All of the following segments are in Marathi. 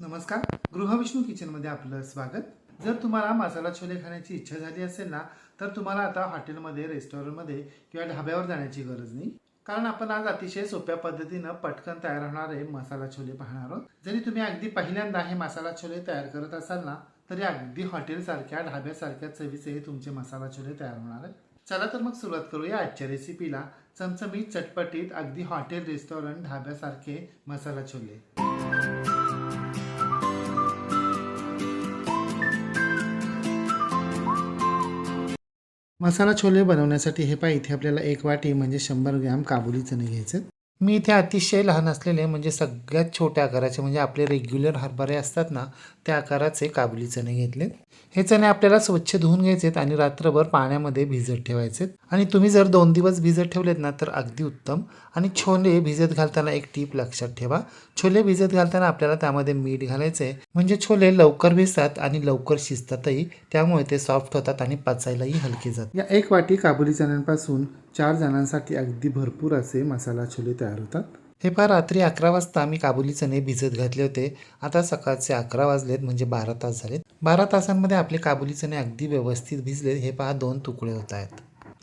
नमस्कार. गृहविष्णू किचनमध्ये आपलं स्वागत. जर तुम्हाला मसाला छोले खाण्याची इच्छा झाली असेल ना तर तुम्हाला आता हॉटेलमध्ये रेस्टॉरंटमध्ये किंवा ढाब्यावर जाण्याची गरज नाही. कारण आपण आज अतिशय सोप्या पद्धतीनं पटकन तयार होणारे मसाला छोले पाहणार आहोत. जरी तुम्ही अगदी पहिल्यांदा हे मसाला छोले तयार करत असाल ना तरी अगदी हॉटेलसारख्या ढाब्यासारख्या चवीचे हे तुमचे मसाला छोले तयार होणार आहेत. चला तर मग सुरुवात करूया आजच्या रेसिपीला चमचमीत चटपटीत अगदी हॉटेल रेस्टॉरंट ढाब्यासारखे मसाला छोले. मसाला छोले बनवण्यासाठी हे पहा इथे आपल्याला एक वाटी म्हणजे शंभर ग्रॅम काबुली चणे घ्यायचे. मी इथे अतिशय लहान असलेले म्हणजे सगळ्यात छोट्या आकाराचे म्हणजे आपले रेग्युलर हरभरे असतात ना त्या आकाराचे काबुली चणे घेतलेत हे चणे आपल्याला स्वच्छ धुवून घ्यायचेत आणि रात्रभर पाण्यामध्ये भिजत ठेवायचेत. आणि तुम्ही जर दोन दिवस भिजत ठेवलेत ना तर अगदी उत्तम. आणि छोले भिजत घालताना एक टीप लक्षात ठेवा. छोले भिजत घालताना आपल्याला त्यामध्ये मीठ घालायचे म्हणजे छोले लवकर भिजतात आणि लवकर शिजतातही. त्यामुळे ते सॉफ्ट होतात आणि पचायलाही हलके जातात. या एक वाटी काबुली चण्यांपासून चार जणांसाठी अगदी भरपूर असे मसाला छोले तयार होतात. हे पहा रात्री अकरा वाजता मी काबुली चणे भिजत घातले होते. आता सकाळचे अकरा वाजलेत म्हणजे बारा तास झालेत. बारा तासांमध्ये आपले काबुली चणे अगदी व्यवस्थित भिजले हे पहा दोन तुकडे होत आहेत.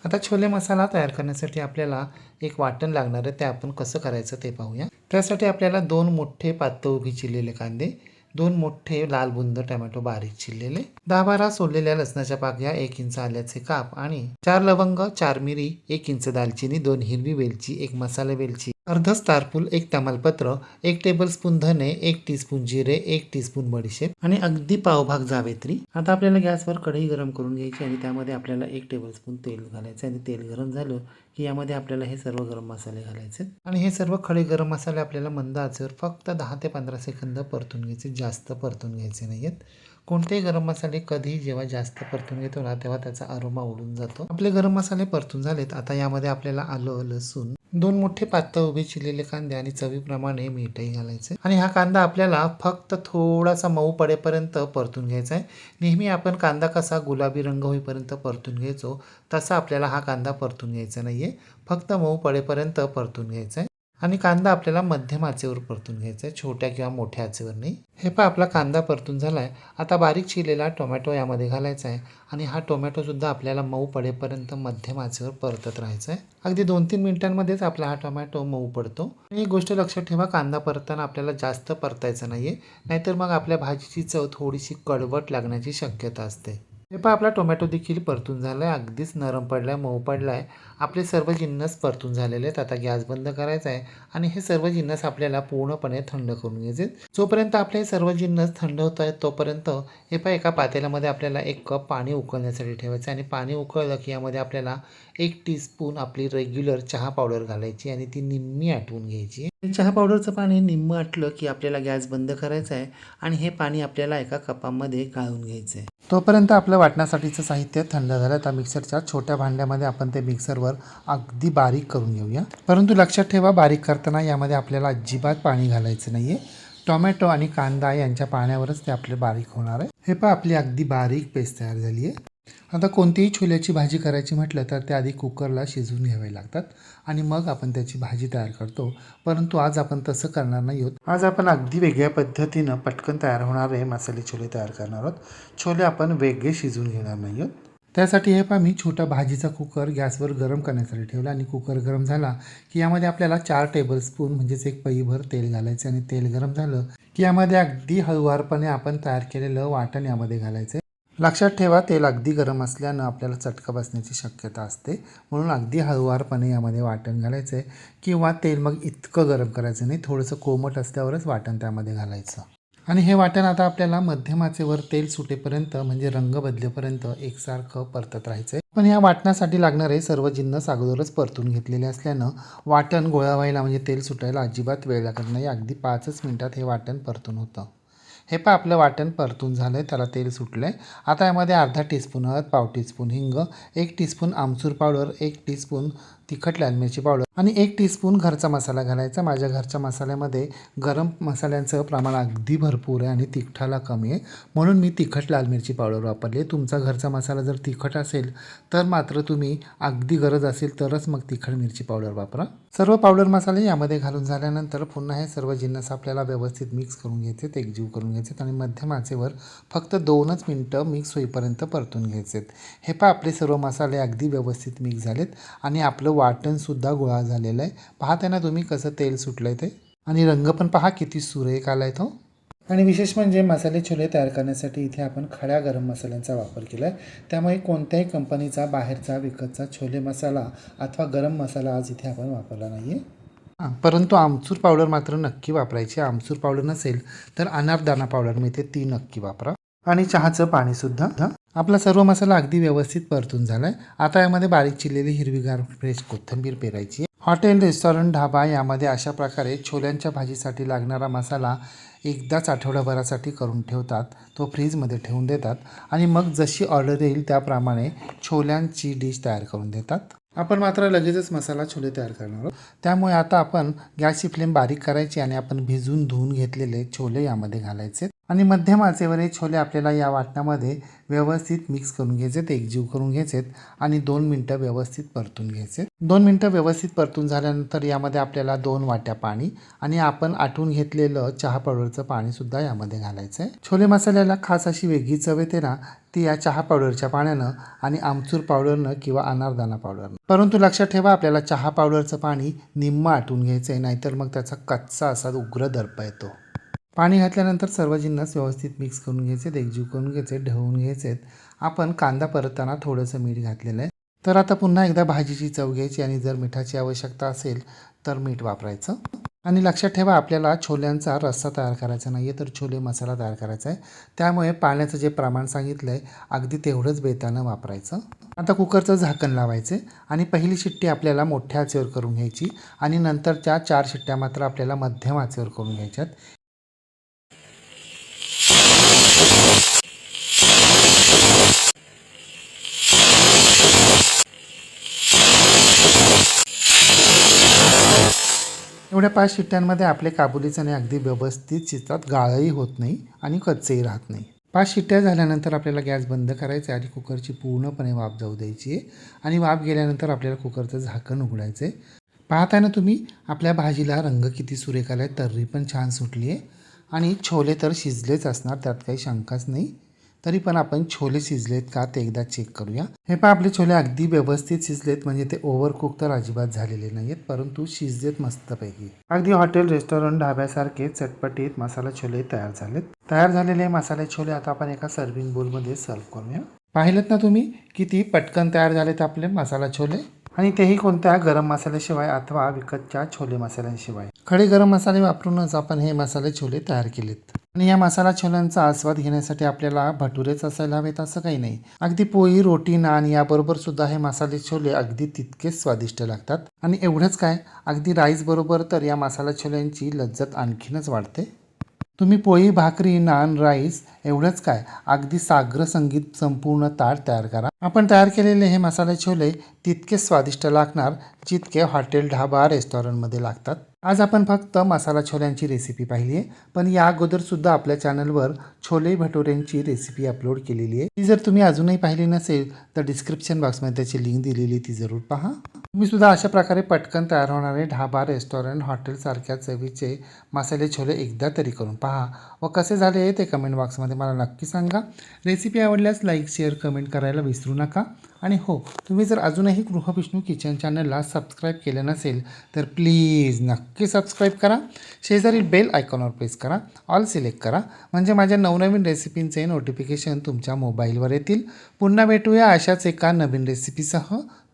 आता छोले मसाला तयार करण्यासाठी आपल्याला एक वाटण लागणार आहे ते आपण कसं करायचं ते पाहूया. त्यासाठी आपल्याला दोन मोठे पातळ उभी चिरलेले कांदे दोन मोठे लाल बुंद टोमॅटो बारीक चिरलेले दहा बारा सोललेल्या लसणाच्या पाकळ्या एक इंच आल्याचे काप आणि चार लवंग चार मिरी एक इंच दालचिनी दोन हिरवी वेलची एक मसाला वेलची. अर्ध स्टारफूल एक तमालपत्र एक टेबलस्पून धने एक टीस्पून जिरे एक टीस्पून बडीशेप आणि अगदी पावभाग जावेत्री. आता आपल्याला गॅसवर कढई गरम करून घ्यायची आणि त्यामध्ये आपल्याला एक टेबलस्पून तेल घालायचं आणि तेल गरम झालं की यामध्ये आपल्याला हे सर्व गरम मसाले घालायचे. आणि हे सर्व खडे गरम मसाले आपल्याला मंद आचेवर फक्त दहा ते पंधरा सेकंद परतून घ्यायचे जास्त परतून घ्यायचे नाही आहेत कोणतेही गरम मसाले कधी जेव्हा जास्त परतून घेतो ना तेव्हा त्याचा अरोमा उडून जातो. आपले गरम मसाले परतून झालेत. आता यामध्ये आपल्याला आलं लसूण दोन मोठे पातळ उभे चिरलेले कांदे आणि चवीप्रमाणे मीठही घालायचे. आणि हा कांदा आपल्याला फक्त थोडासा मऊ पडेपर्यंत परतून घ्यायचा आहे. नेहमी आपण कांदा कसा गुलाबी रंग होईपर्यंत परतून घ्यायचो तसा आपल्याला हा कांदा परतून घ्यायचा नाही आहे फक्त मऊ पडेपर्यंत परतून घ्यायचा आहे. आणि कांदा आपल्याला मध्यम आचेवर परतून घ्यायचा आहे छोट्या किंवा मोठ्या आचेवर नाही. हे पण आपला कांदा परतून झाला आहे आता बारीक चिरलेला टोमॅटो यामध्ये घालायचा आहे आणि हा टोमॅटोसुद्धा आपल्याला मऊ पडेपर्यंत मध्यम आचेवर परतत राहायचा आहे. अगदी दोन तीन मिनिटांमध्येच आपला हा टोमॅटो मऊ पडतो. आणि एक गोष्ट लक्षात ठेवा कांदा परताना आपल्याला जास्त परतायचा नाही आहे नाहीतर मग आपल्या भाजीची चव थोडीशी कडवट लागण्याची शक्यता असते. हे पहा आपला टोमॅटो देखील परतून झाला आहे अगदीच नरम पडला आहे मऊ पडला आहे आपले सर्व जिन्नस परतून झालेले आहेत. आता गॅस बंद करायचा आहे आणि हे सर्व जिन्नस आपल्याला पूर्णपणे थंड करून घ्यायचे जोपर्यंत आपले हे सर्व जिन्नस थंड होत आहेत तोपर्यंत हे पहा एका पातेल्यामध्ये आपल्याला एक कप पाणी उकळण्यासाठी ठेवायचं आणि पाणी उकळलं की यामध्ये आपल्याला एक टीस्पून आपली रेग्युलर चहा पावडर घालायची आणि ती निम्मी आटवून घ्यायची. चहा पावडरचं पाणी निम्म आटलं की आपल्याला गॅस बंद करायचा आहे आणि हे पाणी आपल्याला एका कपामध्ये गाळून घ्यायचं आहे. तोपर्यंत आपलं वाटण्यासाठीचं साहित्य थंड झालं. त्या मिक्सरच्या छोट्या भांड्यामध्ये आपण ते मिक्सरवर अगदी बारीक करून घेऊया. परंतु लक्षात ठेवा बारीक करताना यामध्ये आपल्याला अजिबात पाणी घालायचं नाही आहे टोमॅटो आणि कांदा यांच्या पाण्यावरच ते आपले बारीक होणार आहे. हे पण आपली अगदी बारीक पेस्ट तयार झाली आहे आता कोणतीही छोल्याची भाजी करायची म्हटलं तर त्या आधी कुकरला शिजवून घ्यावे लागतात आणि मग आपण त्याची भाजी तयार करतो. परंतु आज आपण तसं करणार नाही आहोत. आज आपण अगदी वेगळ्या पद्धतीनं पटकन तयार होणारे मसाले छोले तयार करणार आहोत. छोले आपण वेगळे शिजवून घेणार नाही आहोत. त्यासाठी हे पहा मी छोटा भाजीचा कुकर गॅसवर गरम करण्यासाठी ठेवला आणि कुकर गरम झाला की यामध्ये आपल्याला चार टेबलस्पून म्हणजेच एक पईभर तेल घालायचं आणि तेल गरम झालं की यामध्ये अगदी हळुवारपणे आपण तयार केलेलं वाटण यामध्ये घालायचं. लक्षात ठेवा तेल अगदी गरम असल्यानं आपल्याला चटका बसण्याची शक्यता असते. म्हणून अगदी हळुवारपणे यामध्ये वाटण घालायचं आहे किंवा तेल मग इतकं गरम करायचं नाही थोडंसं कोमट असल्यावरच वाटण त्यामध्ये घालायचं. आणि हे वाटण आता आपल्याला मध्यमाचेवर तेल सुटेपर्यंत म्हणजे रंग बदलेपर्यंत एकसारखं परतत राहायचं आहे पण या वाटणासाठी लागणारे सर्व जिन्नस अगोदरच परतून घेतलेले असल्यानं वाटण गोळा व्हायला म्हणजे तेल सुटायला अजिबात वेळ लागत नाही. अगदी पाचच मिनटात हे वाटण परतून होतं. हे पण आपलं वाटण परतून झालं आहे त्याला तेल सुटलं आहे आता यामध्ये अर्धा टीस्पून हळद पाव टीस्पून हिंग एक टीस्पून आमचूर पावडर एक टीस्पून तिखट लाल मिरची पावडर आणि एक टीस्पून घरचा मसाला घालायचा. माझ्या घरच्या मसाल्यामध्ये गरम मसाल्यांचं प्रमाण अगदी भरपूर आहे आणि तिखटाला कमी आहे. म्हणून मी तिखट लाल मिरची पावडर वापरली तुमचा घरचा मसाला जर तिखट असेल तर मात्र तुम्ही अगदी गरज असेल तरच मग तिखट मिरची पावडर वापरा. सर्व पावडर मसाले यामध्ये घालून झाल्यानंतर पुन्हा हे सर्व जिन्नस आपल्याला व्यवस्थित मिक्स करून घ्यायचे. एकजीव करून घ्यायचे आणि मध्यम आचेवर फक्त दोनच मिनटं मिक्स होईपर्यंत परतून घ्यायचे हे पहा आपले सर्व मसाले अगदी व्यवस्थित मिक्स झालेत आणि आपलं वाटणसुद्धा गोळा झालेलं आहे. पहा त्यांना तुम्ही कसं तेल सुटलं आहे ते. आणि रंग पण पहा किती सुरेख आला आहे तो. आणि विशेष म्हणजे मसाले छोले तयार करण्यासाठी इथे आपण खड्या गरम मसाल्यांचा वापर केला आहे त्यामुळे कोणत्याही कंपनीचा बाहेरचा विकतचा छोले मसाला अथवा गरम मसाला आज इथे आपण वापरला नाही आहे परंतु आमचूर पावडर मात्र नक्की वापरायची आमचूर पावडर नसेल तर अनारदाना पावडर मिळते ती नक्की वापरा. आणि चहाचं पाणीसुद्धा आपला सर्व मसाला अगदी व्यवस्थित परतून झाला आहे आता यामध्ये बारीक चिरलेली हिरवीगार फ्रेश कोथिंबीर पेरायची हॉटेल रेस्टॉरंट ढाबा यामध्ये अशा प्रकारे छोल्यांच्या भाजीसाठी लागणारा मसाला एकदाच आठवड्याभरासाठी करून ठेवतात. तो फ्रीजमध्ये ठेवून देतात. आणि मग जशी ऑर्डर येईल त्याप्रमाणे छोल्यांची डिश तयार करून देतात. आपण मात्र लगेचच मसाला छोले तयार करणार आहोत. त्यामुळे आता आपण गॅसची फ्लेम बारीक करायची आणि आपण भिजून धुवून घेतलेले छोले यामध्ये घालायचे. आणि मध्यम आचेवर हे छोले आपल्याला या वाटणामध्ये व्यवस्थित मिक्स करून घ्यायचेत एकजीव करून घ्यायचेत आणि दोन मिनटं व्यवस्थित परतून घ्यायचे. दोन मिनटं व्यवस्थित परतून झाल्यानंतर यामध्ये आपल्याला दोन वाट्या पाणी आणि आपण आटून घेतलेलं चहा पावडरचं पाणीसुद्धा यामध्ये घालायचं आहे छोले मसाल्याला खास अशी वेगळी चव येते ना ती या चहा पावडरच्या पाण्यानं आणि आमचूर पावडरनं किंवा अनारदाना पावडरनं परंतु लक्षात ठेवा आपल्याला चहा पावडरचं पाणी निम्म आटून घ्यायचं आहे नाहीतर मग त्याचा कच्चा असा उग्र दर्प येतो. पाणी घातल्यानंतर सर्व जिन्नस व्यवस्थित मिक्स करून घ्यायचे एकजीव करून घ्यायचे ढवळून घ्यायचे. आपण कांदा परतताना थोडंसं मीठ घातलेलं आहे. तर आता पुन्हा एकदा भाजीची चव घ्यायची आणि जर मिठाची आवश्यकता असेल तर मीठ वापरायचं. आणि लक्षात ठेवा आपल्याला छोल्यांचा रस्सा तयार करायचा नाही आहे तर छोले मसाला तयार करायचा आहे. त्यामुळे पाण्याचं जे प्रमाण सांगितलं आहे अगदी तेवढंच बेतानं वापरायचं. आता कुकरचं झाकण लावायचे आणि पहिली शिट्टी आपल्याला मोठ्या आचेवर करून घ्यायची आणि नंतरच्या चार शिट्ट्या मात्र आपल्याला मध्यम आचेवर करून घ्यायच्यात. एवढ्या पाच शिट्ट्यांमध्ये आपले काबुली चणे अगदी व्यवस्थित शिजतात गाळही होत नाही आणि कच्चेही राहत नाही. पाच शिट्ट्या झाल्यानंतर आपल्याला गॅस बंद करायचा आहे आणि कुकरची पूर्णपणे वाफ जाऊ द्यायची आहे आणि वाफ गेल्यानंतर आपल्याला कुकरचं झाकण उघडायचं आहे पाहताय ना तुम्ही आपल्या भाजीला रंग किती सुरेख आला आहे तर्री पण छान सुटली आहे आणि छोले तर शिजलेच असणार त्यात काही शंकाच नाही. तरी पण आपण छोले शिजलेत का ते एकदा चेक करूया. हे पहा आपले छोले अगदी व्यवस्थित शिजलेत म्हणजे ते ओव्हर कुक तर अजिबात झालेले नाहीत परंतु शिजलेत मस्तपैकी. अगदी हॉटेल रेस्टॉरंट ढाब्यासारखे चटपटीत मसाला छोले तयार झालेत. तयार झालेले मसाले छोले आता आपण एका सर्विंग बोलमध्ये सर्व्ह करूया. पाहिलं ना तुम्ही किती पटकन तयार झालेत आपले मसाला छोले? आणि तेही कोणत्या गरम मसाल्याशिवाय अथवा विकतच्या छोले मसाल्यांशिवाय. खडे गरम मसाले वापरूनच आपण हे मसाले छोले तयार केलेत. आणि या मसाला छोल्यांचा आस्वाद घेण्यासाठी आपल्याला भटुरेच असायला हवेत असं काही नाही. अगदी पोळी रोटी नान याबरोबर सुद्धा हे मसाले छोले अगदी तितकेच स्वादिष्ट लागतात. आणि एवढंच काय? अगदी राईस बरोबर तर या मसाला छोल्यांची लज्जत आणखीनच वाढते. तुम्ही पोळी भाकरी नान राईस एवढंच काय? अगदी साग्र संगीत संपूर्ण ताट तयार करा. आपण तयार केलेले हे मसाले छोले तितके स्वादिष्ट लागणार जितके हॉटेल ढाबा रेस्टॉरंटमध्ये लागतात. आज आपण फक्त मसाला छोल्यांची रेसिपी पाहिली आहे पण या अगोदरसुद्धा आपल्या चॅनलवर छोले भटोऱ्यांची रेसिपी अपलोड केलेली आहे ती जर तुम्ही अजूनही पाहिली नसेल तर डिस्क्रिप्शन बॉक्समध्ये त्याची लिंक दिलेली ती जरूर पहा. तुम्ही सुद्धा अशा प्रकारे पटकन तयार होणारे ढाबा रेस्टॉरंट हॉटेलसारख्या चवीचे मसाले छोले एकदा तरी करून पहा. व कसे झाले ते कमेंट बॉक्समध्ये मला नक्की सांगा. रेसिपी आवडल्यास लाईक शेअर कमेंट करायला विसरू नका. आणि हो तुम्ही जर अजूनही गृहविष्णू किचन चॅनलला सबस्क्राईब केलं नसेल तर प्लीज नक्की सबस्क्राईब करा. शेजारी बेल आयकॉनवर प्रेस करा. ऑल सिलेक्ट करा. म्हणजे माझ्या नवनवीन रेसिपींचे नोटिफिकेशन तुमच्या मोबाईलवर येतील. पुन्हा भेटूया अशाच एका नवीन रेसिपीसह